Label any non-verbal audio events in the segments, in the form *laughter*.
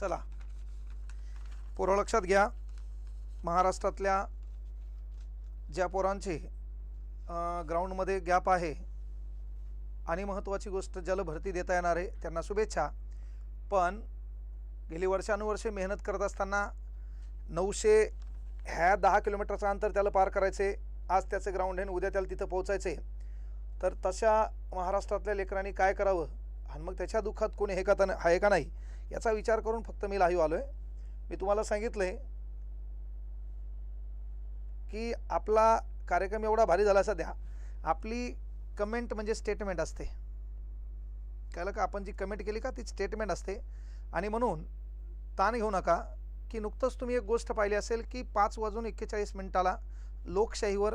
चला. पोरं लक्षात घ्या. महाराष्ट्रातल्या ज्या पोरांचे ग्राउंडमध्ये गॅप आहे आणि महत्त्वाची गोष्ट ज्याला भरती देता येणार आहे त्यांना शुभेच्छा. पण गेली वर्षानुवर्षे मेहनत करत असताना नऊशे ह्या दहा किलोमीटरचं अंतर त्याला पार करायचे. आज त्याचं ग्राउंड आहे उद्या त्याला तिथं पोहोचायचे तर तशा महाराष्ट्रातल्या लेकरांनी काय करावं? आणि मग त्याच्या दुःखात कोणी हे का तर आहे का नाही? याचा विचार करून फक्त मी लाईव्ह आलो आहे मी तुम्हाला सांगितलं आहे की आपला कार्यक्रम एवढा भारी झाला सध्या आपली कमेंट म्हणजे स्टेटमेंट असते. कळलं का? आपण जी कमेंट केली का ती स्टेटमेंट असते. आणि म्हणून ताण घेऊ नका की नुकतंच तुम्ही एक गोष्ट पाहिली असेल की पाच वाजून एक्केचाळीस मिनिटाला लोकशाहीवर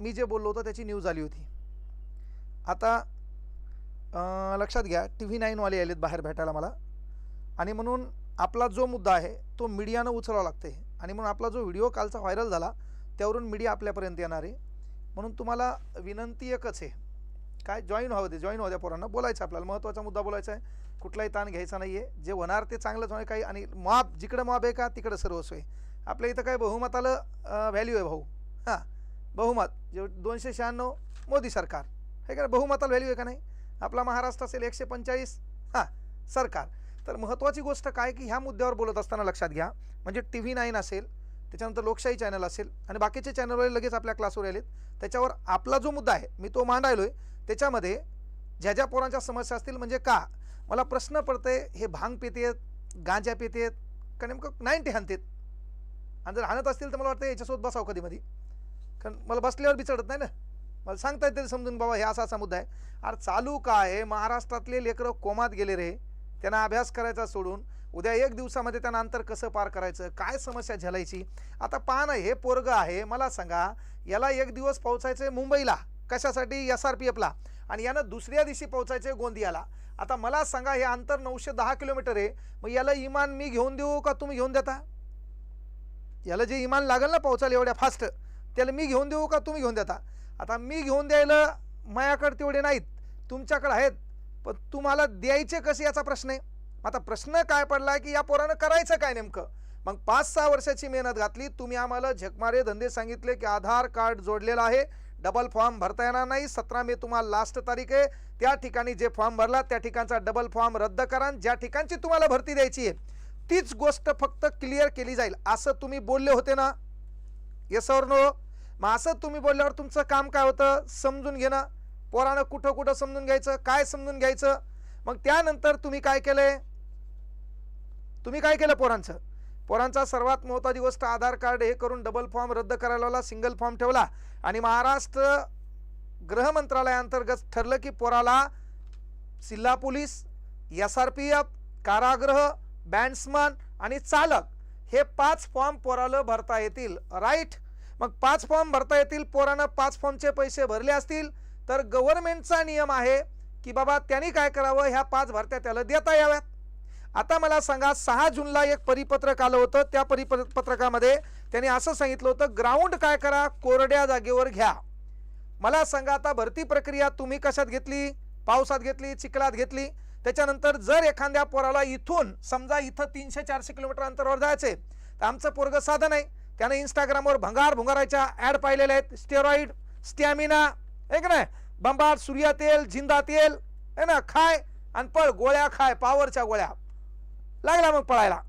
मी जे बोललो होतं त्याची न्यूज आली होती. आता लक्षात घ्या टी व्ही नाईनवाले आलेत बाहेर भेटायला मला. आणि म्हणून आपला जो मुद्दा आहे तो मीडियानं उचलावा लागते. आणि म्हणून आपला जो व्हिडिओ कालचा व्हायरल झाला त्यावरून मीडिया आपल्यापर्यंत येणार आहे. म्हणून तुम्हाला विनंती एकच आहे. काय जॉईन व्हावं ते जॉईन होत्या द्या पोरांना. बोलायचं आपल्याला. महत्त्वाचा मुद्दा बोलायचा आहे. कुठलाही ताण घ्यायचा नाही आहे जे होणार ते चांगलंच होणार. काही आणि मॉब जिकडं मॉब आहे का तिकडं सर्वस्व आहे. आपल्या इथं काय बहुमताला व्हॅल्यू आहे भाऊ. हां. बहुमत. जे दोनशे शहाण्णव मोदी सरकार. हे का बहुमताला व्हॅल्यू आहे का नाही? आपला महाराष्ट्र असेल एकशे पंचेचाळीस हां. सरकार. तर महत्त्वाची गोष्ट काय की ह्या मुद्द्यावर बोलत असताना लक्षात घ्या. म्हणजे टी व्ही नाईन असेल त्याच्यानंतर लोकशाही चॅनल असेल आणि बाकीचे चॅनलवाले लगेच आपल्या क्लासवर आलेत त्याच्यावर आपला जो मुद्दा आहे मी तो मांडायलो आहे त्याच्यामध्ये ज्या ज्या पोरांच्या समस्या असतील म्हणजे का? मला प्रश्न पडते हे भांग पितेत गांजा पितेत का नेमकं नाईन्टी हाणतेत आणि जर हाणत असतील तर मला वाटतं याच्यासोबत बसावं कधीमध्ये कारण मला बसल्यावर बिचडत नाही ना. मला सांगता येते समजून बाबा हे असा असा मुद्दा आहे. अरे चालू काय आहे? महाराष्ट्रातले लेकरं कोमात गेले रे. त्यांना अभ्यास करायचा सोडून उद्या एक दिवसामध्ये त्यांना अंतर कसं पार करायचं काय समस्या झलायची? आता पहा ना हे पोरग आहे मला सांगा याला एक दिवस पोहोचायचं आहे मुंबईला. कशासाठी? एस आर पी एफला आणि यानं दुसऱ्या दिवशी पोहोचायचं आहे गोंदियाला. आता मला सांगा हे अंतर नऊशे दहा किलोमीटर आहे मग याला इमान मी घेऊन देऊ का तुम्ही घेऊन देता? याला जे इमान लागेल ना पोहोचायला एवढ्या फास्ट त्याला मी घेऊन देऊ का तुम्ही घेऊन देता? आता मी घेऊन द्यायला माझ्याकडे तेवढे नाहीत. तुमच्याकडे आहेत. पण तुम्हाला द्यायचे कसे याचा प्रश्न आहे? आता प्रश्न काय पडला की या पोरानं करायचं काय नेमकं? मग पाच सहा वर्षाची मेहनत घातली तुम्ही आम्हाला झकमारे धंदे सांगितले की आधार कार्ड जोडलेलं आहे डबल फॉर्म भरता येणार नाही सतरा मे तुम्हाला लास्ट तारीख आहे त्या ठिकाणी जे फॉर्म भरला त्या ठिकाणचा डबल फॉर्म रद्द करा ज्या ठिकाणची तुम्हाला भरती द्यायची आहे तीच गोष्ट फक्त क्लिअर केली जाईल. असं तुम्ही बोलले होते ना? येसवर नो मग असं तुम्ही बोलल्यावर तुमचं काम काय होतं? समजून घेणं. पोरानं कुठं कुठं समजून घ्यायचं काय समजून घ्यायचं? मग त्यानंतर तुम्ही काय केलंय? तुम्ही काय केलं पोरांचं? पोरांचा सर्वात महत्त्वाची गोष्ट आधार कार्ड हे करून डबल फॉर्म रद्द करायला लावला सिंगल फॉर्म ठेवला. आणि महाराष्ट्र गृह मंत्रालयाअंतर्गत ठरलं की पोराला जिल्हा police S R P F कारागृह बँड्समन आणि चालक हे पाच फॉर्म पोराला भरता येतील. राईट मग पाच फॉर्म भरता येतील पोरानं पाच फॉर्मचे पैसे भरले असतील. तर गव्हर्नमेंटचा नियम आहे की बाबा त्यांनी काय करावं? ह्या पाच भरत्या त्याला देता याव्यात. आता मला सांगा सहा जूनला एक परिपत्रक आलं होतं. त्या परिपत्रकामध्ये त्यांनी असं सांगितलं होतं ग्राउंड काय करा? कोरड्या जागेवर घ्या. मला सांगा आता भरती प्रक्रिया तुम्ही कशात घेतली? पावसात घेतली? चिखलात घेतली? त्याच्यानंतर जर एखाद्या पोराला इथून समजा इथं तीनशे चारशे किलोमीटर अंतरावर जायचे तर आमचं पोरग साधन आहे. त्यानं इंस्टाग्रामवर भंगार भुंगाराच्या ॲड पाहिलेल्या आहेत. स्टेरॉईड स्टॅमिना आहे का नाही? बंबाड सूर्या तेल झिंदा तेल आहे ना खाय आणि पळ गोळ्या खाय पावरच्या गोळ्या. लागला मग पळायला.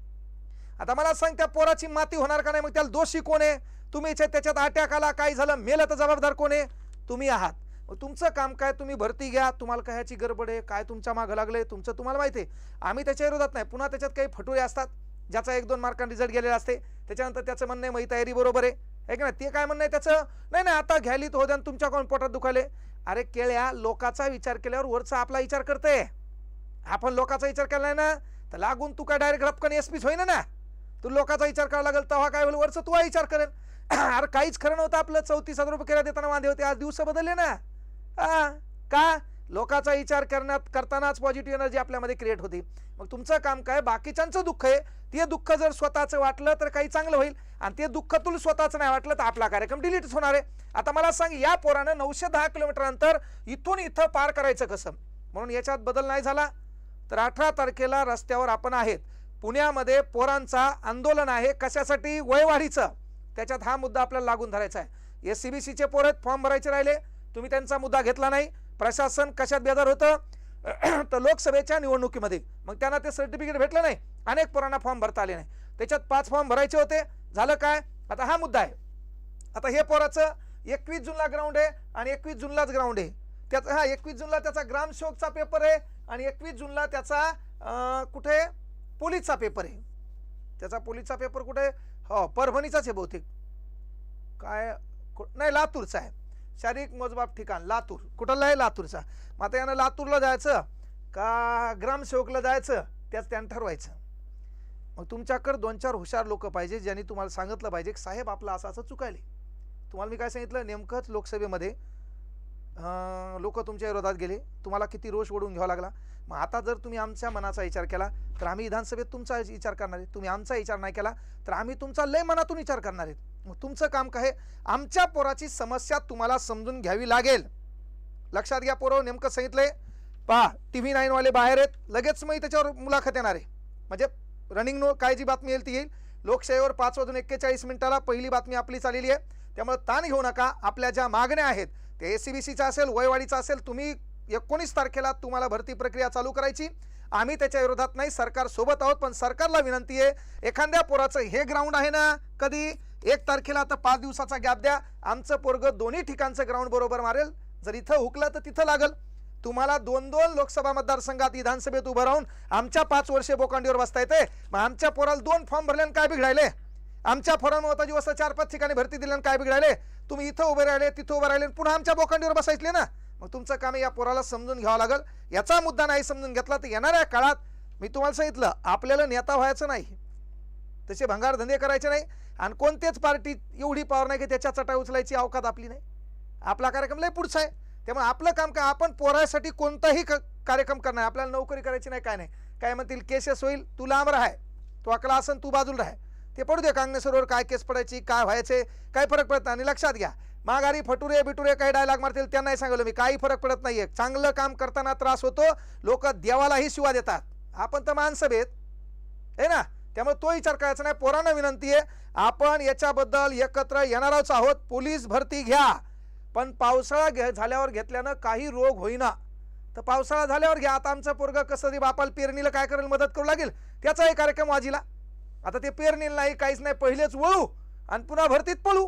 आता मला सांग त्या पोराची माती होणार का नाही? मग त्याला दोषी कोण आहे? तुम्ही त्याच्यात अटॅक आला काही झालं मेलं तर जबाबदार कोण आहे? तुम्ही आहात. मग तुमचं काम काय? तुम्ही भरती घ्या. तुम्हाला काय ह्याची गडबड आहे? काय तुमच्या मागं लागलंय? तुमचं तुम्हाला माहिती आहे. आम्ही त्याच्या विरोधात नाही. पुन्हा त्याच्यात काही फटोळे असतात ज्याचा एक दोन मार्कांना रिझल्ट गेलेला असते. त्याच्यानंतर त्याचं म्हणणं आहे मग ही तयारी बरोबर आहे. है का नाही? ते काय म्हणणं आहे त्याचं? नाही नाही आता घ्यायली तो द्या तुमच्या कोण पोटात दुखाले अरे केळ्या लोकाचा विचार केल्यावर वरचा आपला विचार करते. आपण लोकाचा विचार केला ना तर लागून तू काय डायरेक्ट रपकन एस पीच होईना ना? तू लोकाचा विचार करावा लागेल तेव्हा काय होईल? वरचं तू विचार करेल *clears throat* अरे काहीच खरं नव्हतं आपलं. चौतीस हजार रुपये केला देताना वांदे होते. आज दिवस बदलले ना. हा का? लोकाचा विचार करण्यात करतानाच पॉझिटिव्ह एनर्जी आपल्यामध्ये क्रिएट होती. मग तुमचं काम काय? बाकीच्यांचं दुःख आहे. ते दुःख जर स्वतःचं वाटलं तर काही चांगलं होईल. आणि ते दुःख तुला स्वतःचं नाही वाटलं तर आपला कार्यक्रम डिलीटच होणार आहे. आता मला सांग या पोरानं नऊशे दहा किलोमीटर अंतर इथून इथं पार करायचं कसं? म्हणून याच्यात बदल नाही झाला? तर अठरा तारखेला रस्त्यावर आपण आहेत. पुण्यामध्ये पोरांचा आंदोलन आहे. कशासाठी? वयवाढीचं. त्याच्यात हा मुद्दा आपल्याला लागून धरायचा आहे. एस सी बी सीचे पोरं फॉर्म भरायचे राहिले. तुम्ही त्यांचा मुद्दा घेतला नाही. प्रशासन कशात बेदर होतं? *clears throat* तर लोकसभेच्या निवडणुकीमध्ये मग त्यांना ते सर्टिफिकेट भेटलं नाही. अनेक पोरांना फॉर्म भरता आले नाही. त्याच्यात पाच फॉर्म भरायचे होते. झालं काय? आता हा मुद्दा आहे. आता हे पोराचं एकवीस जूनला ग्राउंड आहे आणि एकवीस जूनलाच ग्राउंड आहे. त्याचा हा एकवीस जूनला त्याचा ग्रामसेवकचा पेपर आहे आणि एकवीस जूनला त्याचा कुठे? पोलीसचा पेपर आहे. त्याचा पोलीसचा पेपर कुठे? हो परभणीचाच आहे बहुतेक. काय? नाही लातूरचा आहे. शारीरिक मोजबाप ठिकाण लातूर. कुठला आहे लातूरचा? मग आता यानं लातूरला जायचं का ग्रामसेवकला जायचं त्याच त्यानं ठरवायचं. मग तुमच्याकडे दोन चार हुशार लोक पाहिजे ज्यांनी तुम्हाला सांगितलं पाहिजे की साहेब आपलं असं असं चुकायले तुम्हाला मी काय सांगितलं? नेमकंच लोकसभेमध्ये लोक तुमच्या विरोधात गेले. तुम्हाला किती रोष ओढून घ्यावा लागला. मग आता जर तुम्ही आमच्या मनाचा विचार केला तर आम्ही विधानसभेत तुमचा विचार करणार आहे. तुम्ही आमचा विचार नाही केला तर आम्ही तुमचा लय मनातून विचार करणार आहेत मग तुमचं काम काय आमच्या पोराची समस्या तुम्हाला समजून घ्यावी लागेल. लक्षात घ्या पोरं नेमकं सांगितलंय. पहा टी व्ही नाईनवाले बाहेर आहेत. लगेच मग त्याच्यावर मुलाखत येणार आहे. म्हणजे रनिंग नो काय जी बातमी येईल ती येईल. लोकशाहीवर पाच वाजून एक्केचाळीस मिनिटाला पहिली बातमी आपली चाललेली आहे. त्यामुळे ताण घेऊ नका. आपल्या ज्या मागण्या आहेत ते एस सी बी सीचा असेल वयवाडीचा असेल तुम्ही एकोणीस तारखेला तुम्हाला भरती प्रक्रिया चालू करायची. आम्ही त्याच्या विरोधात नाही सरकार सोबत आहोत पण सरकारला विनंती आहे एखाद्या पोराचं हे ग्राउंड आहे ना कधी? एक तारखेला आता पाच दिवसाचा गॅप द्या. आमचं पोरग दोन्ही ठिकाणचं ग्राउंड बरोबर मारेल. जर इथं हुकलं तर तिथं लागल. तुम्हाला दोन दोन लोकसभा मतदारसंघात विधानसभेत उभं राहून आमच्या पाच वर्षे बोकांडीवर बसता येते मग आमच्या पोराला दोन फॉर्म भरल्यानं काय बिघडायले? आमच्या फॉर्म होता दिवस चार पाच ठिकाणी भरती दिल्यानं काय बिघडायले तुम्ही इथं उभे राहिले तिथं उभे राहिले पुन्हा आमच्या बोकांडीवर बसायचले ना? मग तुमचं काम आहे या पोराला समजून घ्यावं लागेल. याचा मुद्दा नाही समजून घेतला तर येणाऱ्या काळात मी तुम्हाला सांगितलं आपल्याला नेता व्हायचं नाही. तसे भंगार धंदे करायचे नाही आणि कोणतेच पार्टी एवढी पॉवर नाही की त्याच्या चटा उचलायची अवकात आपली नाही. आपला कार्यक्रम लय पुढचा आहे. त्यामुळे आपलं काम काय? आपण पोरासाठी कोणताही क- कार्यक्रम करणार. आपल्याला नोकरी करायची नाही काय नाही. काय म्हणतील? केसेस होईल तू लांब राहाय. तू अकला असन तू बाजूला राहाय. ते पडू दे कांगनेश्वरवर काय केस पडायची काय व्हायचे काय फरक पडत नाही. आणि लक्षात घ्या माघारी फटुरे बिटुरे काही डायलॉग मारतील त्यांनाही सांगितलं मी काही फरक पडत नाहीये. चांगलं काम करताना त्रास होतो लोक देवालाही शिवा देतात. आपण तर मानसभेत आहे ना? त्यामुळे तो विचार करायचा नाही पोरांना विनंती आहे आपण याच्याबद्दल एकत्र येणारच आहोत पोलीस भरती घ्या. पण पावसाळा घे झाल्यावर घेतल्यानं काही रोग होईना. तर पावसाळा झाल्यावर घ्या. आता आमचं पोरग कसं तरी बापाला पेरणीला काय करेल मदत करू लागेल? त्याचाही कार्यक्रम वाजीला आता ते पेरणीला नाही काहीच नाही पहिलेच वळू आणि पुन्हा भरतीत पळू.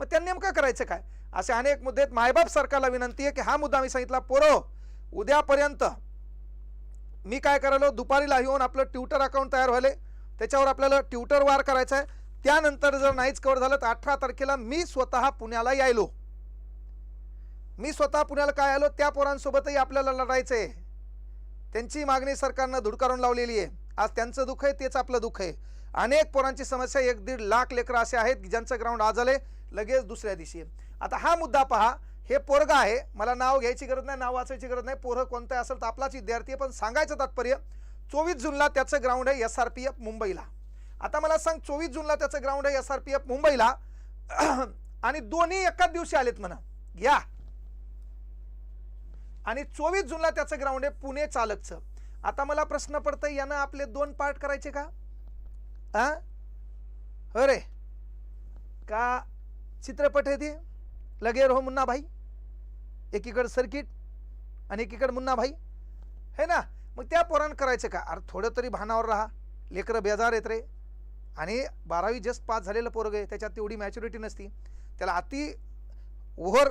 मग त्यांनी नेमकं करायचं काय? असे अनेक मुद्दे आहेत. मायबाप सरकारला विनंती आहे की हा मुद्दा मी सांगितला पोरो उद्यापर्यंत मी काय करायलो? दुपारीला येऊन आपलं ट्विटर अकाउंट तयार व्हायले. त्याच्यावर आपल्याला ट्विटर वार करायचं आहे. त्यानंतर जर नाहीच कव्हर झालं तर अठरा तारखेला मी स्वतः पुण्याला यायलो. मी स्वतः पुण्याला काय आलो? त्या पोरांसोबतही आपल्याला लढायचं आहे त्यांची मागणी सरकारनं धुडकारून लावलेली आहे. आज त्यांचं दुःख आहे तेच आपलं दुःख आहे. अनेक पोरांची समस्या एक दीड लाख लेकरं असे आहेत की ज्यांचं ग्राउंड आज आले लगेच दुसऱ्या दिवशी आता हा मुद्दा पहा हे पोरगा आहे मला नाव घ्यायची गरज नाही नाव वाचायची गरज नाही पोरं कोणतं असेल तर आपलाच विद्यार्थी आहे पण सांगायचं तात्पर्य चोवीस जूनला त्याचं ग्राउंड आहे एस आर पी एफ मुंबईला. आता मला सांग चोवीस जूनला त्याचं ग्राउंड आहे एस आर पी एफ मुंबईला *clears throat* आणि दोन्ही एकाच दिवशी आलेत म्हणा. घ्या आणि चोवीस जूनला त्याचं ग्राउंड आहे पुणे चालकचं. आता मला प्रश्न पडतंय यानं आपले दोन पार्ट करायचे का? आ? हो अरे का चित्रपट आहे ते? लगे रहो मुन्ना भाई एकीकडे सर्किट आणि एकीकडे मुन्ना भाई है ना? मग त्या पोरानं करायचं का? अरे थोडं तरी भानावर राहा. लेकरं बेजार येत रे. आणि बारावी जस्ट पास झालेलं पोरग आहे त्याच्यात तेवढी मॅच्युरिटी नसती. त्याला अति ओव्हर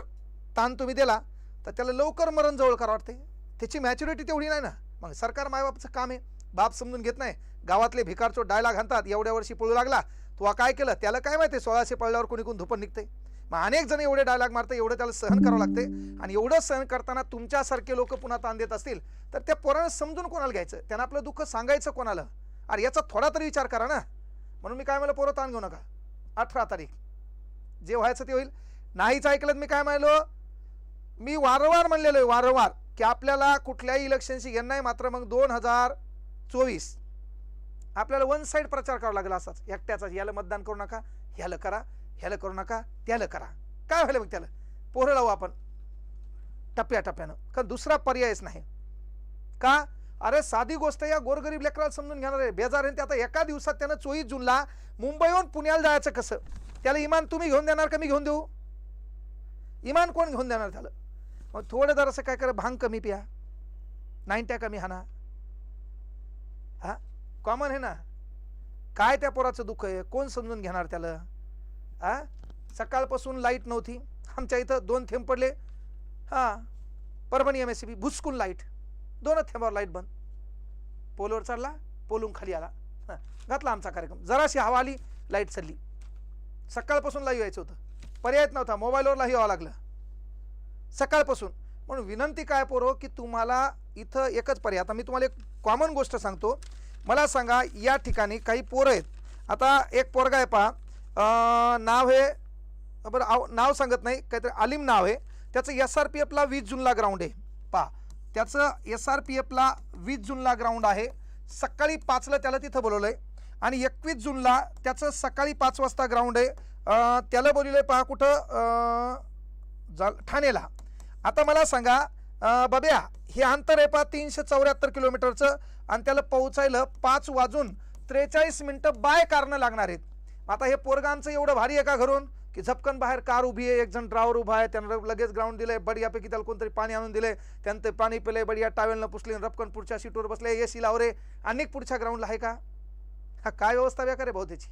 ताण तुम्ही दिला तर त्याला लवकर मरण जवळ करा वाटते त्याची मॅच्युरिटी तेवढी नाही ना? मग सरकार मायबापचं काम आहे. बाप समजून घेत नाही. गावातले भिकारचो डायला घालतात. एवढ्या वर्षी पळू लागला. तू काय केलं? त्याला काय माहिती? सोळाशे पळल्यावर कोणी कोण धुपण निघते मग अनेक जण एवढे डायलॉग मारते एवढं त्याला सहन करावं लागते आणि एवढं सहन करताना तुमच्यासारखे लोक पुन्हा ताण देत असतील तर त्या पोरानं समजून कोणाला घ्यायचं? त्यांना आपलं दुःख सांगायचं कोणाला? अरे याचा थोडा तरी विचार करा ना. म्हणून मी काय म्हणलं पोरं ताण घेऊ नका. अठरा तारीख. जे व्हायचं ते होईल. नाहीच ऐकलं तर मी काय म्हणलो? मी वारंवार म्हणलेलो आहे वारंवार की आपल्याला कुठल्याही इलेक्शनशी घेणं नाही मात्र मग दोन हजार चोवीस आपल्याला वन साईड प्रचार करावा लागला असाच एकट्याचा याला मतदान करू नका ह्याला करा ह्याला करू नका त्याला करा. काय व्हायला मग त्याला? पोरं लावू आपण. टप्प्या टप्प्यानं कारण दुसरा पर्यायच नाही. का? अरे साधी गोष्ट या गोरगरीब लेकराला समजून घेणार आहे. बेजार आहे ते आता एका दिवसात त्यानं चोवीस जूनला मुंबईहून पुण्याला जायचं कसं? त्याला इमान तुम्ही घेऊन देणार का मी घेऊन देऊ? इमान कोण घेऊन देणार त्याला? मग थोडं जरासं काय करा भांग कमी प्या. नाईन्ट्या कमी हाना. हा? कॉमन आहे ना? काय त्या पोराचं दुःख आहे? कोण समजून घेणार त्याला? हा? सकाळपासून लाइट नव्हती. आमच्या इथं दोन थेंब पडले. हां? Parbhani M S C B भुसकून light दोनच थेंबावर लाइट बंद. पोलवर चढला पोलून खाली आला. हां? घातला आमचा कार्यक्रम. जराशी हवा आली लाइट चालली सकाळपासून लाईव्ह यायचं होतं. पर्यायच नव्हता. मोबाईलवर लाईव्ह यावं लागलं. सकाळपासून. म्हणून विनंती काय पोरो की तुम्हाला इथं एकच पर्याय. आता मी तुम्हाला एक कॉमन गोष्ट सांगतो. मला सांगा या ठिकाणी काही पोरं आहेत. आता एक पोरगा आहे पहा. नाव हे बरं आव नाव सांगत नाही काहीतरी आलिम नाव आहे. त्याचं एस आर पी एफला वीस जूनला ग्राउंड आहे. पहा. त्याचं एस आर पी एफला वीस जूनला ग्राउंड आहे. सकाळी पाचला त्याला तिथं बोलवलं आहे आणि एकवीस जूनला त्याचं सकाळी पाच वाजता ग्राउंड आहे. त्याला बोलवलं आहे पहा कुठं? अं, जा ठाणेला. आता मला सांगा बब्या हे अंतर आहे पहा तीनशे चौऱ्याहत्तर किलोमीटरचं आणि त्याला पोहोचायला पाच वाजून त्रेचाळीस मिनटं बाय कारणं लागणार आहेत. आता हे पोरगांचं एवढं भारी आहे का घरून? की झपकन बाहेर कार उभी आहे एक जण ड्रायव्हर उभा आहे त्यानं लगेच ग्राउंड दिलंय बढियापैकी त्याला कोणतरी पाणी आणून दिलंय त्यानं ते पाणी पिले बढिया टावेलनं पुसले रपकन पुढच्या सीटवर बसले. ए सी लावरे अनेक पुढच्या ग्राउंडला आहे का? हा काय व्यवस्था बेकार आहे भाऊ त्याची.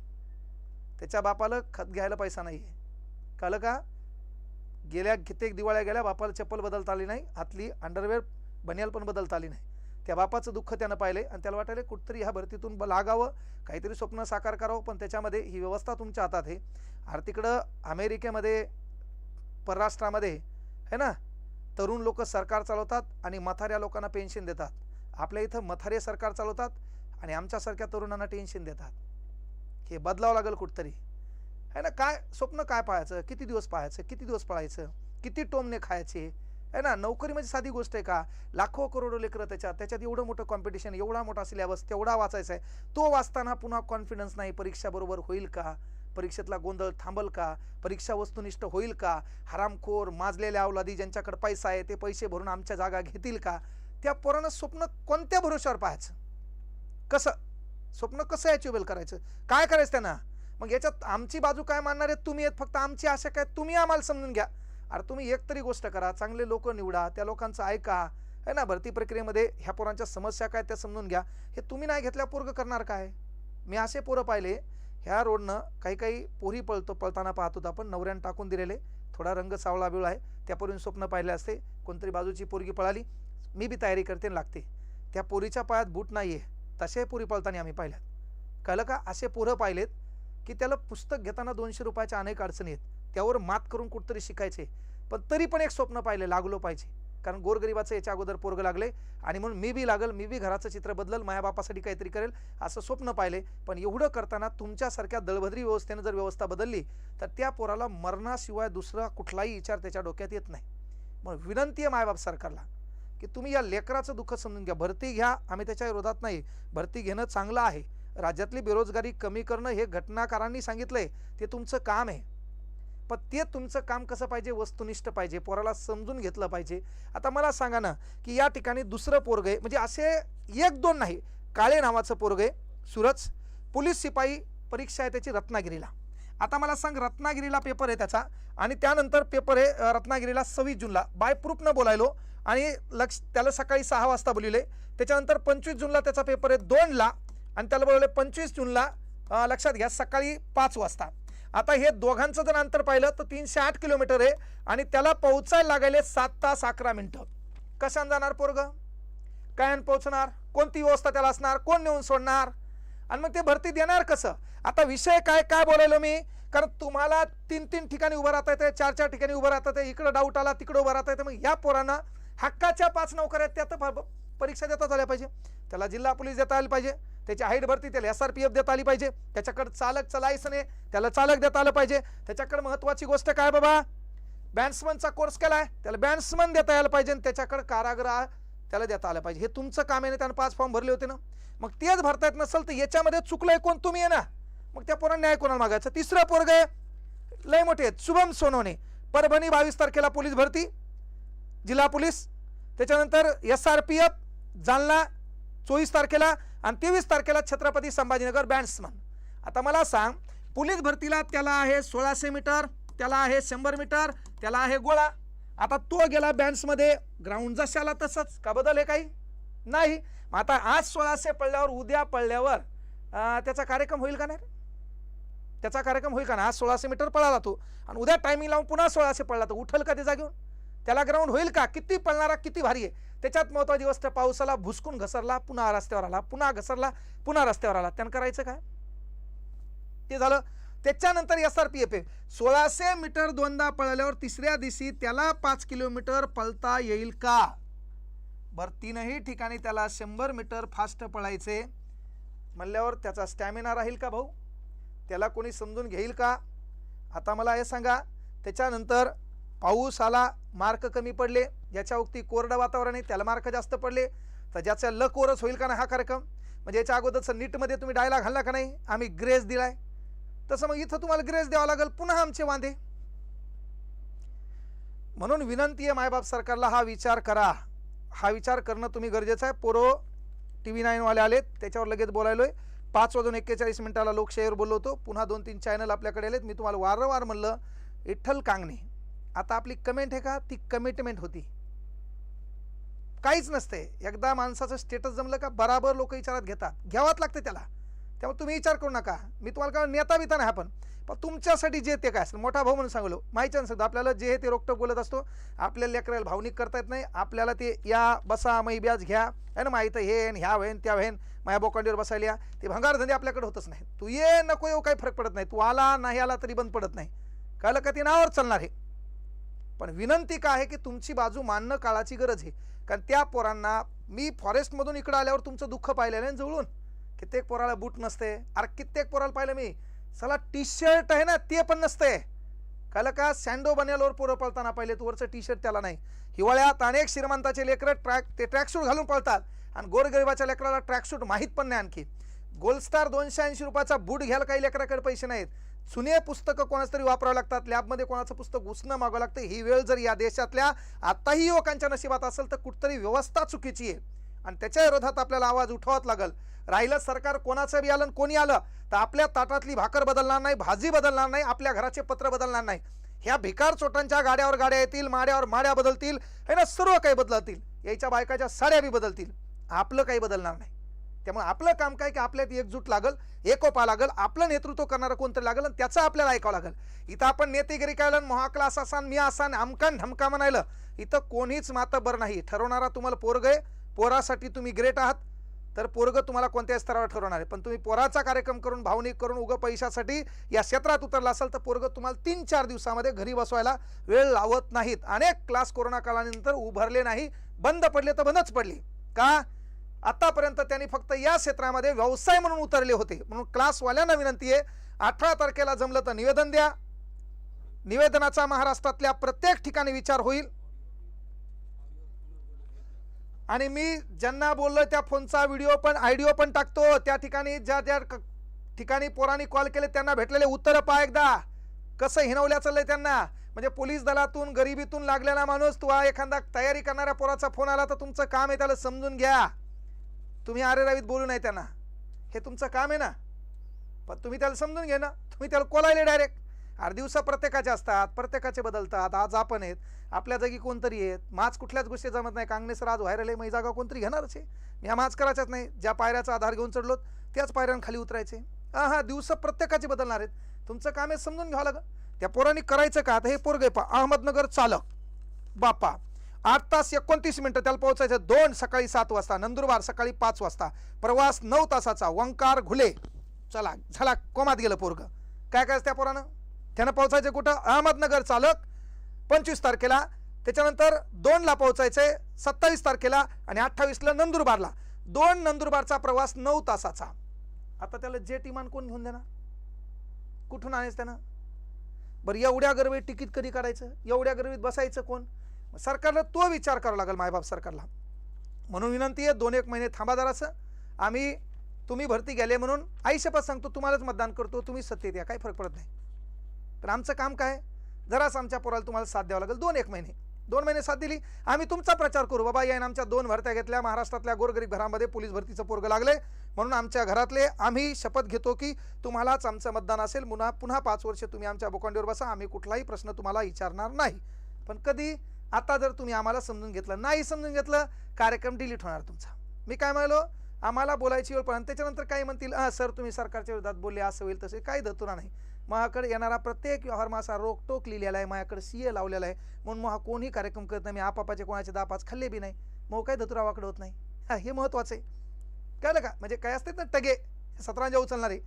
त्याच्या बापाला खत घ्यायला पैसा नाही आहे कळलं का? गेल्या कित्येक दिवाळ्या गेल्या बापाला चप्पल बदलता आली नाही. हातली अंडरवेअर बनियाल पण बदलता आली नाही. त्या बापाचं दुःख त्यानं पाहिले आणि त्याला वाटायला कुठतरी ह्या भरतीतून ब- लागावं काहीतरी स्वप्न साकार करावं पण त्याच्यामध्ये ही व्यवस्था तुमच्या हातात आहे. अरे तिकडं अमेरिकेमध्ये परराष्ट्रामध्ये है ना तरुण लोक सरकार चालवतात आणि मथाऱ्या लोकांना पेन्शन देतात. आपल्या इथं मथारे सरकार चालवतात आणि आमच्यासारख्या तरुणांना टेन्शन देतात. हे बदलावं लागेल कुठतरी. है ना? काय स्वप्न काय पाहायचं? किती दिवस पाहायचं? किती दिवस पळायचं? किती टोमने खायचे? है ना? नोकरी म्हणजे साधी गोष्ट आहे का? लाखो करोडो लेकरं त्याच्यात. त्याच्यात एवढं मोठं कॉम्पिटिशन एवढा मोठा सिलेबस तेवढा वाचायचा आहे. तो वाचताना पुन्हा कॉन्फिडन्स नाही. परीक्षा बरोबर होईल का? परीक्षेतला गोंधळ थांबल का? परीक्षा वस्तुनिष्ठ होईल का? हरामखोर माजलेल्या अवलादी ज्यांच्याकडे पैसा आहे ते पैसे भरून आमच्या जागा घेतील का? त्या पोरानं स्वप्न कोणत्या भरोश्यावर पाहायचं? कसं? स्वप्न कसं अचिवेबल करायचं? काय करायचं त्यांना? मग याच्यात आमची बाजू काय मानणार आहेत? तुम्ही आहेत फक्त आमची आशा काय? तुम्ही आम्हाला समजून घ्या. अरे तुम्ही एक तरी गोष्ट करा चांगले लोक निवडा त्या लोकांचं ऐका. है ना? भरती प्रक्रियेमध्ये ह्या पोरांच्या समस्या काय त्या समजून घ्या. हे तुम्ही नाही घेतल्या पोरग करणार काय? मी असे पोरं पाहिले ह्या रोडनं काही काही पोरी पळतो पळताना पाहत होतो आपण नवऱ्यानं टाकून दिलेले. थोडा रंग सावळा बिळ आहे. त्यापूर्वी स्वप्न पाहिले असते कोणतरी बाजूची पोरगी पळाली मी बी तयारी करते लागते. त्या पोरीच्या पायात बूट नाही आहे तसे पोरी पळताना आम्ही पाहिल्यात. कळलं का? असे पोरं पाहिलेत की त्याला पुस्तक घेताना दोनशे रुपयाच्या अनेक अडचणी आहेत. त्यावर मात करून कुठतरी शिकायचे. पण तरी पण एक स्वप्न पाहिले लागलो पाहिजे. कारण गोरगरिबाचं याच्या अगोदर पोरग लागले आणि म्हणून मी बी लागल मी बी घराचं चित्र बदलल माझ्या बापासाठी काहीतरी करेल असं स्वप्न पाहिले. पण एवढं करताना तुमच्यासारख्या दळभद्री व्यवस्थेनं जर व्यवस्था बदलली तर त्या पोराला मरणाशिवाय दुसरा कुठलाही विचार त्याच्या डोक्यात येत नाही. म्हणून विनंती आहे मायबाप सरकारला की तुम्ही या लेकराचं दुःख समजून घ्या. भरती घ्या. आम्ही त्याच्या विरोधात नाही. भरती घेणं चांगलं आहे. राज्यातली बेरोजगारी कमी करणं हे घटनाकारांनी सांगितलंय. ते तुमचं काम आहे. पण ते तुमचं काम कसं पाहिजे? वस्तुनिष्ठ पाहिजे. पोराला समजून घेतलं पाहिजे. आता मला सांगा ना की या ठिकाणी दुसरं पोरग आहे म्हणजे असे एक दोन नाही काळे नावाचं पोरग आहे सुरज. पोलीस शिपाई परीक्षा आहे त्याची रत्नागिरीला. आता मला सांग रत्नागिरीला पेपर आहे त्याचा आणि त्यानंतर पेपर आहे रत्नागिरीला सव्वीस जूनला. बाय प्रूफनं बोलायलो आणि लक्ष त्याला सकाळी सहा वाजता बोलिले त्याच्यानंतर पंचवीस जूनला त्याचा पेपर आहे दोनला. आणि त्याला बोलवले पंचवीस जूनला लक्षात घ्या सकाळी पाच वाजता. आता हे दोघांचं जर अंतर पाहिलं तर तीनशे आठ किलोमीटर आहे आणि त्याला पोहोचायला लागायले सात तास अकरा मिनटं. कशाने जाणार पोरग? काय पोहोचणार? कोणती व्यवस्था त्याला असणार? कोण नेऊन सोडणार? आणि मग ते भरती देणार कसं? आता विषय काय काय बोलायलो मी? कारण तुम्हाला तीन तीन ठिकाणी उभं राहता येते चार चार ठिकाणी उभं राहता येते इकडं डाऊट आला तिकडं उभं राहता येतं मग या पोरांना हक्काच्या पाच नोकऱ्या आहेत त्या तर परीक्षा देता आल्या पाहिजे. त्याला जिल्हा पोलीस देता आली पाहिजे. त्याची हाईट भरती त्याला एस आर पी एफ देता आली पाहिजे. त्याच्याकडे चालकचं लायसन आहे. त्याला चालक देता आलं पाहिजे. त्याच्याकडे महत्वाची गोष्ट काय बाबा? बॅन्समनचा कोर्स केलाय. त्याला बॅन्समन देता यायला पाहिजे आणि त्याच्याकडे कारागृह त्याला देता आलं पाहिजे. हे तुमचं काम आहे ना त्यानं पाच फॉर्म भरले होते ना. मग तेच भरता येत नसेल तर याच्यामध्ये चुकलंय कोण? तुम्ही आहे ना. मग त्या पोरांना न्याय कोणाला मागायचं? तिसरं पोरग आहे. लय मोठे आहेत. शुभम सोनवणे. परभणी बावीस तारखेला पोलीस भरती. जिल्हा पोलीस. त्याच्यानंतर S R P F Jalna चोवीस तारखेला. आणि तेवीस तारखेला छत्रपती संभाजीनगर बँड्समन आता मला सांग पोलीस भरतीला त्याला आहे सोळाशे मीटर त्याला आहे शंभर मीटर त्याला आहे गोळा. आता तो गेला बँड्समध्ये ग्राउंड जशाला तसंच. का बदल आहे काही? नाही. मग आता आज सोळाशे पडल्यावर उद्या पडल्यावर त्याचा कार्यक्रम होईल का नाही? त्याचा कार्यक्रम होईल का ना आज सोळाशे मीटर पळाला तो. आणि उद्या टायमिंग लावून पुन्हा सोळाशे पडला तर उठल का ते जागेऊन त्याला ग्राउंड होईल का? किती पळणारा किती भारी आहे? त्याच्यात महत्वाची गोष्ट पावसाला भुसकून घसरला पुन्हा रस्त्यावर आला पुन्हा घसरला पुन्हा रस्त्यावर आला. त्यानं करायचं काय? ते झालं. त्याच्यानंतर एस आर पी एफ सोळाशे मीटर दोनदा पळल्यावर तिसऱ्या दिवशी त्याला पाच किलोमीटर पळता येईल का? बरं तीनही ठिकाणी त्याला शंभर मीटर फास्ट पळायचे. म्हणल्यावर त्याचा स्टॅमिना राहील का भाऊ? त्याला कोणी समजून घेईल का? आता मला हे सांगा. त्याच्यानंतर पाऊस आला मार्क कमी पडले ज्याच्या उक्ती कोरडं वातावरण आहे त्याला मार्क जास्त पडले. तर ज्याचा ल वरच होईल का नाही हा कार्यक्रम? म्हणजे याच्या अगोदरचं नीटमध्ये तुम्ही डायला घालला का नाही? आम्ही ग्रेस दिलाय. तसं मग इथं तुम्हाला ग्रेस द्यावा लागेल पुन्हा आमचे वांदे. म्हणून विनंती आहे मायबाप सरकारला हा विचार करा. हा विचार करणं तुम्ही गरजेचं आहे. पोरो टी व्ही नाईनवाले आलेत त्याच्यावर लगेच बोलायलोय. पाच वाजून एक्केचाळीस मिनिटाला लोकशाहीवर बोललो होतो. पुन्हा दोन तीन चॅनल आपल्याकडे आलेत. मी तुम्हाला वारंवार म्हणलं विठ्ठल कांगणे. आता आपली कमेंट आहे का? ती कमिटमेंट होती. काहीच नसते. एकदा माणसाचं स्टेटस जमलं का बराबर लोक विचारात घेतात. घ्यावाच लागते त्याला. त्यामुळे तुम्ही विचार करू नका. मी तुम्हाला काय नेता बिता नाही आपण पण. तुमच्यासाठी जे ते काय असेल मोठा भाऊ म्हणून सांगलो. माहिती नसतं आपल्याला जे हे ते रोकटोक बोलत असतो आपल्या लेकराला भावनिक करता येत नाही. आपल्याला ते या बसा मै ब्याज घ्या. आहे ना माहीत हे ह्या व्हेन त्या व्हेन माया बोकांडीवर बसायला या. ते भंगार धंदे आपल्याकडे होतच नाही. तू ये नको येऊ काही फरक पडत नाही. तू आला नाही आला तरी बंद पडत नाही. कळलं का? ते नावावर चालणार आहे. पण विनंती काय आहे की तुमची बाजू मानणं काळाची गरज आहे. कारण त्या पोरांना मी फॉरेस्टमधून इकडं आल्यावर तुमचं दुःख पाहिलेलं आहे जवळून कित्येक पोराला बूट नसते. अरे कित्येक पोराला पाहिलं मी. चला टी शर्ट आहे ना ते पण नसते. कळलं का सँडो बनेलवर पोरं पळताना पाहिले तू वरचं टी शर्ट त्याला नाही. हिवाळ्यात अनेक श्रीमंताचे लेकरं ट्रॅक ते ट्रॅकसूट घालून पळतात. आणि गोरगरिबाच्या लेकराला ट्रॅकसूट माहीत पण नाही आणखी. गोल्डस्टार दोनशे ऐंशी रुपयाचा बूट घ्यायला काही लेकराकडे पैसे नाहीत. सुने पुस्तकं कोणाच तरी वापरावं लागतात लॅबमध्ये कोणाचं पुस्तक घुसणं मागावं लागतं ही वेळ जर या देशातल्या आत्ताही युवकांच्या नशिबात असेल तर कुठतरी व्यवस्था चुकीची आहे. आणि त्याच्या विरोधात आपल्याला आवाज उठवावाच लागेल. राहिलं सरकार कोणाचं बी आलं कोणी आलं तर आपल्या ताटातली भाकर बदलणार नाही भाजी बदलणार नाही आपल्या घराचे पत्र बदलणार नाही. ह्या भिकार चोटांच्या गाड्यावर गाड्या येतील माड्यावर माड्या बदलतील हे ना सर्व काही बदलतील. याच्या बायकाच्या साड्या बी बदलतील. आपलं काही बदलणार नाही. त्यामुळे आपलं काम काय की आपल्यात एकजूट लागल एकोपा लागल आपलं नेतृत्व करणारं कोणतरी लागल आणि त्याचं आपल्याला ऐकावं लागल. इथं आपण नेतेगिरी कायला मोहाकला असा असान मी असान आमकान ढमका म्हणायला. इथं कोणीच मातबर नाही. ठरवणारा तुम्हाला पोरग आहे. पोरासाठी तुम्ही ग्रेट आहात. तर पोरग तुम्हाला कोणत्या स्तरावर ठरवणार आहे. पण तुम्ही पोराचा कार्यक्रम करून भावनिक करून उगं पैशासाठी या क्षेत्रात उतरला असाल तर पोरग तुम्हाला तीन चार दिवसामध्ये घरी बसवायला वेळ लावत नाहीत. अनेक क्लास कोरोना काळानंतर उभारले नाही. बंद पडले तर बंदच पडले. का? आत्तापर्यंत त्यांनी फक्त या क्षेत्रामध्ये व्यवसाय म्हणून उतरले होते. म्हणून क्लासवाल्यांना विनंती आहे अठरा तारखेला जमलं तर निवेदन द्या. निवेदनाचा महाराष्ट्रातल्या प्रत्येक ठिकाणी विचार होईल. आणि मी ज्यांना बोललो त्या फोनचा व्हिडिओ पण आयडिओ पण टाकतो. त्या ठिकाणी ज्या ज्या ठिकाणी पोरांनी कॉल केले त्यांना भेटलेले उत्तर पहा एकदा. कसं हिनवल्या चाललंय त्यांना? म्हणजे पोलीस दलातून गरिबीतून लागलेला माणूस तू हा एखादा तयारी करणाऱ्या पोराचा फोन आला तर तुमचं काम आहे त्याला समजून घ्या. तुम्ही आरे रावीत बोलू नाही त्यांना. हे तुमचं काम आहे ना. पण तुम्ही त्याला समजून घे ना. तुम्ही त्याला कोलायले डायरेक्ट आठ दिवसा प्रत्येकाचे असतात प्रत्येकाचे बदलतात. आज आपण आहेत आपल्या जागी कोणतरी आहेत. माच कुठल्याच गोष्टी जमत नाही. काँग्रेस आज व्हायरल आहे मी जागा कोणतरी घेणारच आहे. मी हा माच करायचाच नाही. ज्या पायऱ्याचा आधार घेऊन चढलो त्याच पायऱ्यांखाली उतरायचे. हां हां दिवस प्रत्येकाचे बदलणार आहेत. तुमचं काम आहे समजून घ्यावं लागं त्या पोरांनी करायचं का? आता हे पोरगे पा अहमदनगर चालक. बापा. आठ तास एकोणतीस मिनटं त्याला पोहोचायचं. दोन सकाळी सात वाजता. नंदुरबार सकाळी पाच वाजता. प्रवास नऊ तासाचा. वंकार घुले. चला झाला कोमात गेलं पोरग. काय करायचं त्या पोरानं? त्यानं पोहोचायचं कुठं? अहमदनगर चालक. पंचवीस तारखेला. त्याच्यानंतर दोनला पोहोचायचंय सत्तावीस तारखेला आणि अठ्ठावीसला नंदुरबारला. दोन नंदुरबारचा प्रवास नऊ तासाचा. आता त्याला जेट इमान कोण घेऊन देणार? कुठून आणायचं त्यानं? बरं एवढ्या गर्वीत तिकीट कधी काढायचं? एवढ्या गर्वीत बसायचं कोण? सरकारला तो विचार करावा लागेल मायबाप सरकारला. म्हणून विनंती आहे दोन एक महिने थांबा जरासं. आम्ही तुम्ही भरती गेले म्हणून आयुष्यपात सांगतो तुम्हालाच मतदान करतो तुम्ही सत्तेत या काही फरक पडत नाही. पण आमचं काम काय? जरासं आमच्या पोराला तुम्हाला साथ द्यावं लागेल दोन एक महिने. दोन महिने साथ दिली आम्ही तुमचा प्रचार करू. बाबा याने आमच्या दोन भरत्या घेतल्या महाराष्ट्रातल्या गोरगरीब घरामध्ये पोलीस भरतीचं पोरग लागले म्हणून आमच्या घरातले आम्ही शपथ घेतो की तुम्हालाच आमचं मतदान असेल पुन्हा पुन्हा पाच वर्ष तुम्ही आमच्या बोकांडीवर बसा आम्ही कुठलाही प्रश्न तुम्हाला विचारणार नाही. पण कधी आता जर तुम्ही आम्हाला समजून घेतलं नाही समजून घेतलं कार्यक्रम डिलीट होणार तुमचा. मी काय म्हणालो? आम्हाला बोलायची वेळ पण त्याच्यानंतर काय म्हणतील हां सर तुम्ही सरकारच्या विरोधात बोलले असं होईल तसे काही धतुरा नाही. माझ्याकडे येणारा प्रत्येक व्यवहार माझा रोकटोक लिहिलेला आहे. माझ्याकडे सी ए लावलेला आहे. म्हणून मग हा कोणी कार्यक्रम करत नाही. मी आपापाचे कोणाचे दापाच खाल्ले बी नाही. मग काही धतुरावाकडं होत नाही. हे महत्त्वाचं आहे. कळलं का? म्हणजे काय असतात ना टगे? सतरांजा उचलणारे.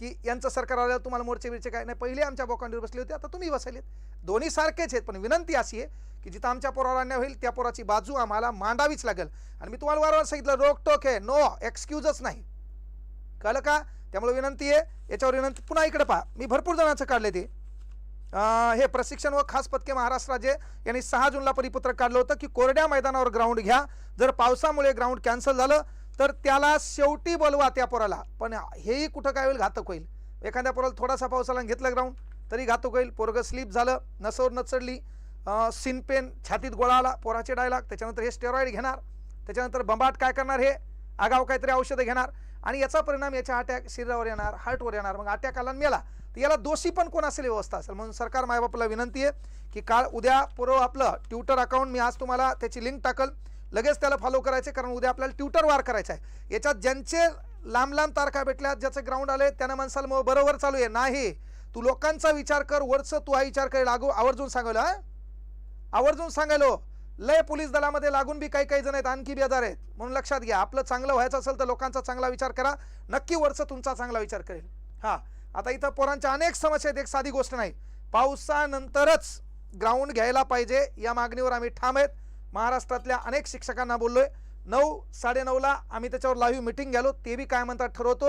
की यांचं सरकार आल्यावर तुम्हाला मोर्चे बिरचे काय? नाही पहिले आमच्या बोकांडीवर बसले होते आता तुम्ही बसलेत. दोन्ही सारखेच आहेत पण विनंती अशी आहे की जिथं आमच्या पोराला अन्याय होईल त्या पोराची बाजू आम्हाला मांडावीच लागेल. आणि मी तुम्हाला वारंवार सांगितलं रोकटोक आहे. नो एक्सक्यूजच नाही. कळलं का? त्यामुळे विनंती आहे याच्यावर विनंती पुन्हा इकडे पहा. मी भरपूर जणांचं काढले ते. हे प्रशिक्षण व खास पथके महाराष्ट्र राज्य यांनी सहा जूनला परिपत्रक काढलं होतं की कोरड्या मैदानावर ग्राउंड घ्या. जर पावसामुळे ग्राउंड कॅन्सल झालं तर त्याला शेवटी बोलवा त्या पोराला. पण हेही कुठं काय होईल? घातक होईल. एखाद्या पोराला थोडासा पावसाला घेतलं ग्राउंड तरी घातक होईल. पोरगं स्लिप झालं नसवर नचडली सिनपेन छातीत गोळा आला पोराचे डायलॉग त्याच्यानंतर हे स्टेरॉईड घेणार. त्याच्यानंतर बंबाट काय करणार हे? आगाव काहीतरी औषधं घेणार. आणि याचा परिणाम याच्या अटॅक शरीरावर येणार हार्टवर येणार. मग अटॅक आला मेला. तर याला दोषी पण कोण असेल व्यवस्था असेल? म्हणून सरकार मायबापाला विनंती आहे की काल उद्या पूर्व आपलं ट्विटर अकाउंट मी आज तुम्हाला त्याची लिंक टाकल. लगेच त्याला फॉलो करायचे कारण उद्या आपल्याला ट्विटर वार करायचं आहे. याच्यात ज्यांचे लांब लांब तारखा भेटल्या ज्याचे ग्राउंड आले त्यांना म्हणसाल मग बरोबर चालू आहे. नाही. तू लोकांचा विचार कर वरचं तू हा विचार कर. लागू आवर्जून सांगायला हा? आवर्जून सांगायलो. लय पोलीस दलामध्ये लागून बी काही काही जण आहेत आणखी बेजार आहेत. म्हणून लक्षात घ्या आपलं चांगलं व्हायचं असेल तर लोकांचा चांगला विचार करा. नक्की वरचं तुमचा चांगला विचार करेल. हां. आता इथं पोरांच्या अनेक समस्या आहेत एक साधी गोष्ट नाही. पावसानंतरच ग्राउंड घ्यायला पाहिजे या मागणीवर आम्ही ठाम आहेत. महाराष्ट्रातल्या अनेक शिक्षकांना बोललोय. नऊ साडेनऊला आम्ही त्याच्यावर लाईव्ह मिटिंग घ्यालो. ते बी काय म्हणतात ठरवतो.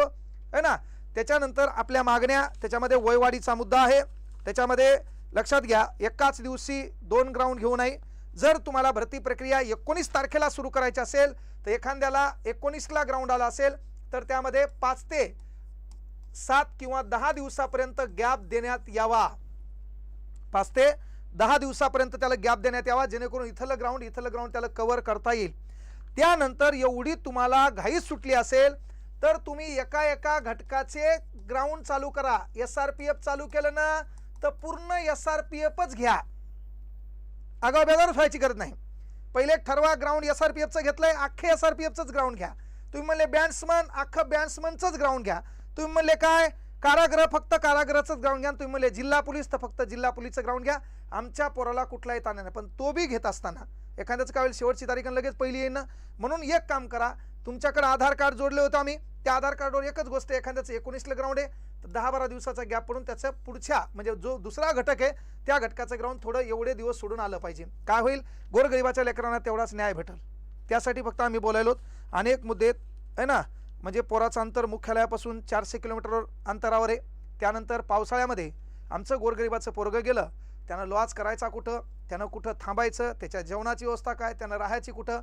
है ना? त्याच्यानंतर आपल्या मागण्या त्याच्यामध्ये वयवाढीचा मुद्दा आहे. त्याच्यामध्ये लक्षात घ्या एकाच दिवशी दोन ग्राउंड घेऊ नये. जर तुम्हाला भरती प्रक्रिया एकोणीस तारखेला सुरू करायची असेल तर एखाद्याला एकोणीसला ग्राउंड आला असेल तर त्यामध्ये पाच ते सात किंवा दहा दिवसापर्यंत गॅप देण्यात यावा. पाच ते दहा दिवसापर्यंत त्याला गॅप देण्यात यावा जेणेकरून इथलं ग्राउंड इथलं ग्राउंड त्याला कव्हर करता येईल. त्यानंतर एवढी तुम्हाला घाई सुटली असेल तर तुम्ही एका एका घटकाचे ग्राउंड चालू करा. एस आर पी एफ चालू केलं ना तर पूर्ण एस आर पी एफच घ्या. आगाव बेजार व्हायची गरज नाही. पहिले ठरवा ग्राउंड एस आर पी एफचं घेतलंय अख्खे एस आर पी एफचंच ग्राउंड घ्या. तुम्ही म्हणले बॅट्समन अख्खं बॅट्समनचंच ग्राउंड घ्या. तुम्ही म्हणले काय? कारागृह फक्त कारागृहाचंच ग्राउंड घ्या तुम्ही म्हणले जिल्हा पोलीस तर फक्त जिल्हा पोलीसचं ग्राउंड घ्या. आमच्या पोराला कुठलाही ताण नाही. पण तो बी घेत असताना एखाद्याचं काय होईल शेवटची तारीख लगेच पहिली येईन म्हणून एक काम करा तुमच्याकडे आधार कार्ड जोडले होतं आम्ही. त्या आधार कार्डवर एकच गोष्ट एखाद्याचं एकोणीसला ग्राउंड आहे. तर दहा बारा दिवसाचा गॅप पडून त्याचं पुढच्या म्हणजे जो दुसरा घटक आहे त्या घटकाचं ग्राउंड थोडं एवढे दिवस सोडून आलं पाहिजे. काय होईल? गोरगरिबाच्या लेकरांना तेवढाच न्याय भेटल. त्यासाठी फक्त आम्ही बोलायलोत. अनेक मुद्दे आहे ना? म्हणजे पोराचं अंतर मुख्यालयापासून चारशे किलोमीटरवर अंतरावर आहे. त्यानंतर पावसाळ्यामध्ये आमचं गोरगरिबाचं पोरगं गेलं. त्यानं लॉज करायचा कुठं? त्यानं कुठं थांबायचं? त्याच्या जेवणाची व्यवस्था काय? त्यानं राहायची कुठं?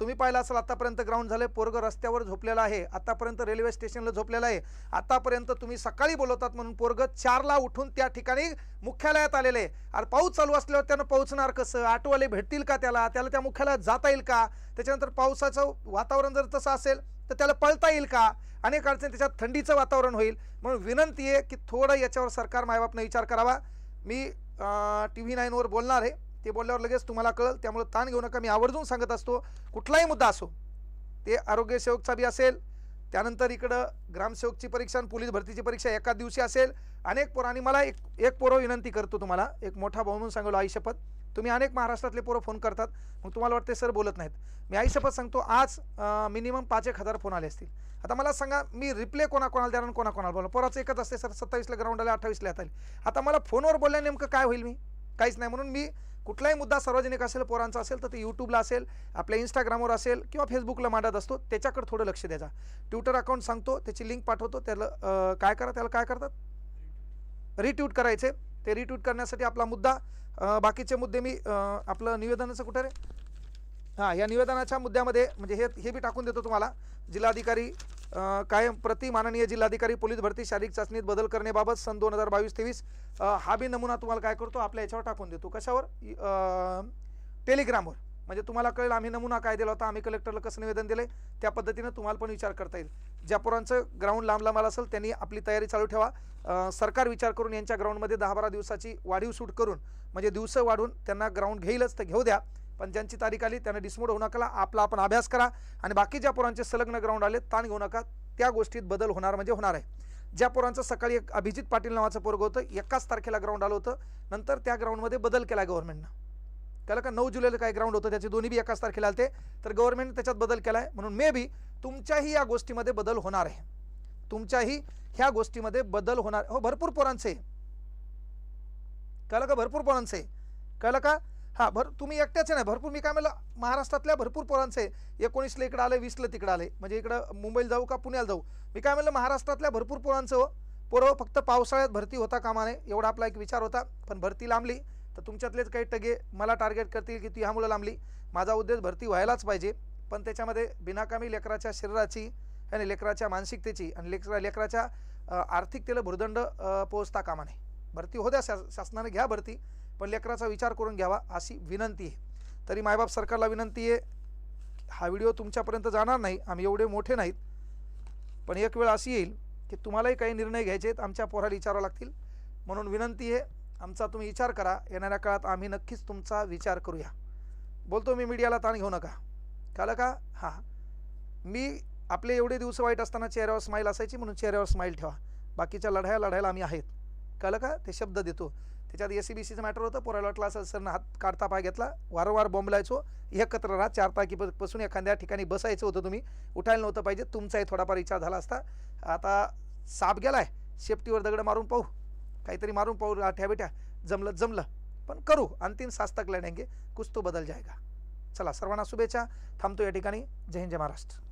तुम्ही पाहिलं असेल आतापर्यंत ग्राउंड झालं पोरगं रस्त्यावर झोपलेलं आहे. आतापर्यंत रेल्वे स्टेशनला झोपलेलं आहे. आतापर्यंत तुम्ही सकाळी बोलवतात म्हणून पोरगं चारला उठून त्या ठिकाणी मुख्यालयात आलेलं आहे. अरे पाऊस चालू असल्यावर त्यानं पोहोचणार कसं? आटोवाले भेटतील का त्याला? त्याला त्या मुख्यालयात जाता येईल का? त्याच्यानंतर पावसाचं वातावरण जर तसं असेल तर त्याला पळता येईल का? अनेक अडचणी त्याच्यात थंडीचं वातावरण होईल. म्हणून विनंती आहे की थोडं याच्यावर सरकार मायबापनं विचार करावा. मी टी व्ही नाईनवर बोलणार आहे. ते बोलल्यावर लगेच तुम्हाला कळेल. त्यामुळे ताण घेऊ नका. मी आवर्जून सांगत असतो कुठलाही मुद्दा असो ते आरोग्यसेवकचा बी असेल त्यानंतर इकडं ग्रामसेवकची परीक्षा आणि पोलीस भरतीची परीक्षा एका दिवशी असेल. अनेक पोरांनी मला एक एक पोरं विनंती करतो तुम्हाला. एक मोठा भाऊ म्हणून सांगलो आई शपथ. तुम्ही अनेक महाराष्ट्रातले पोरं फोन करतात. मग तुम्हाला वाटते सर बोलत नाहीत. मी आई सांगतो आज मिनिमम पाच एक हजार फोन आले असतील. आता मला सांगा मी रिप्ले कोणाकोणाला द्या आणि कोणाकोणाला बोला पोराचं एकच असते सर सत्तावीसला ग्राउंड आले अठ्ठावीसला येत आले. आता मला फोनवर बोलल्या नेमकं काय होईल मी? काहीच नाही. म्हणून मी कुठलाही मुद्दा सार्वजनिक असेल पोरांचा असेल तर ते यूट्यूबला असेल आपल्या इंस्टाग्रामवर असेल किंवा फेसबुकला मांडत असतो त्याच्याकडे थोडं लक्ष द्यायचा ट्विटर अकाउंट सांगतो त्याची लिंक पाठवतो त्याला काय करा त्याला काय करतात? रिट्यूट करायचे. ते रिट्यूट करण्यासाठी आपला मुद्दा बाकीचे मुद्दे मी आपलं निवेदनाचं कुठं रे? हां या निवेदनाच्या मुद्द्यामध्ये म्हणजे हे हे बी टाकून देतो तुम्हाला. जिल्हाधिकारी कायम प्रति माननीय जिल्हाधिकारी पोलीस भरती शारीरिक चाचणीत बदल करण्याबाबत सन दोन हजार बावीस तेवीस हा बी नमुना तुम्हाला काय करतो? आपल्या याच्यावर टाकून देतो. कशावर? टेलिग्रामवर. म्हणजे तुम्हाला कळेल आम्ही नमुना काय दिला होता आम्ही कलेक्टरला कसं निवेदन दिले त्या पद्धतीनं तुम्हाला पण विचार करता येईल. ज्या पोरांचं ग्राउंड लांब लांब आलं असेल त्यांनी आपली तयारी चालू ठेवा. सरकार विचार करून यांच्या ग्राउंडमध्ये दहा बारा दिवसाची वाढीव सूट करून म्हणजे दिवसं वाढून त्यांना ग्राउंड घेईलच तर घेऊ द्या. पण ज्यांची तारीख आली त्यांना डिसमोड होऊ नका आपला आपण अभ्यास करा. आणि बाकी ज्या पोरांचे संलग्न ग्राउंड आले ताण घेऊ नका. त्या गोष्टीत बदल होणार म्हणजे होणार आहे. ज्या पोरांचं सकाळी एक अभिजित पाटील नावाचं पोरग होतं एकाच तारखेला ग्राउंड आलं होतं. नंतर त्या ग्राउंडमध्ये बदल केला गव्हर्नमेंटनं कळलं का नऊ जुलैला काय ग्राउंड होतं? त्याचे दोन्ही बी एकाच तारखेला आलते. तर गव्हर्नमेंट त्याच्यात बदल केला आहे म्हणून मे बी तुमच्याही या गोष्टीमध्ये बदल होणार आहे. तुमच्याही ह्या गोष्टीमध्ये बदल होणार. हो भरपूर पोरांचे कळलं का? भरपूर पोरांचे कळलं का? हां भर तुम्ही एकट्याचे नाही. भरपूर मी काय म्हणलं महाराष्ट्रातल्या भरपूर पोरांचे एकोणीसला इकडं आले वीसला तिकडं आले. म्हणजे इकडं मुंबईला जाऊ का पुण्याला जाऊ? मी काय म्हणलं महाराष्ट्रातल्या भरपूर पोरांचं हो. पोरं फक्त पावसाळ्यात भरती होता कामा नये एवढा आपला एक विचार होता. पण भरती लांबली. तर तुमच्यातलेच काही टगे मला टार्गेट करतील की ती ह्यामुळं लांबली. माझा उद्देश भरती व्हायलाच पाहिजे. पण त्याच्यामध्ये बिनाकामी लेकराच्या शरीराची आणि लेकराच्या मानसिकतेची आणि लेकरा लेकराच्या आर्थिकतेला भुर्दंड पोहोचता कामा नये. भरती हो द्या शा शासनाने घ्या भरती पण लेकराचा विचार करून घ्यावा अशी विनंती आहे. तरी मायबाप सरकारला विनंती आहे हा व्हिडिओ तुमच्यापर्यंत जाणार नाही आम्ही एवढे मोठे नाहीत. पण एक वेळ अशी येईल की तुम्हालाही काही निर्णय घ्यायचे आहेत आमच्या पोराला विचारावं लागतील. म्हणून विनंती आहे आमचा तुम्ही विचार करा. येणाऱ्या काळात आम्ही नक्कीच तुमचा विचार करूया. बोलतो मी मीडियाला ताण घेऊ नका. कळलं का हां. मी आपले एवढे दिवस वाईट असताना चेहऱ्यावर स्माईल असायची म्हणून चेहऱ्यावर स्माईल ठेवा. बाकीच्या लढाया लढायला आम्ही आहेत. कळलं का ते शब्द देतो. त्याच्यात एस सी बी सीचं मॅटर होतं. पोरायला वाटलं असं सरनं हात काढता पाय घेतला. वारंवार बोंबलायचो एकत्र राहा चार तारखेपासून एखाद्या ठिकाणी बसायचं होतं तुम्ही. उठायला नव्हतं पाहिजे. तुमचाही थोडाफार विचार झाला असता. आता साप गेला आहे शेपटीवर दगड मारून पाहू. काहीतरी मारून पाहू आठ्या बेट्या जमलं जमलं. पण करू अंतिम सास तक लढेंगे कुछ तो बदल जाएगा चला सर्वांना शुभेच्छा. थांबतो या ठिकाणी. जय हिंद जय महाराष्ट्र.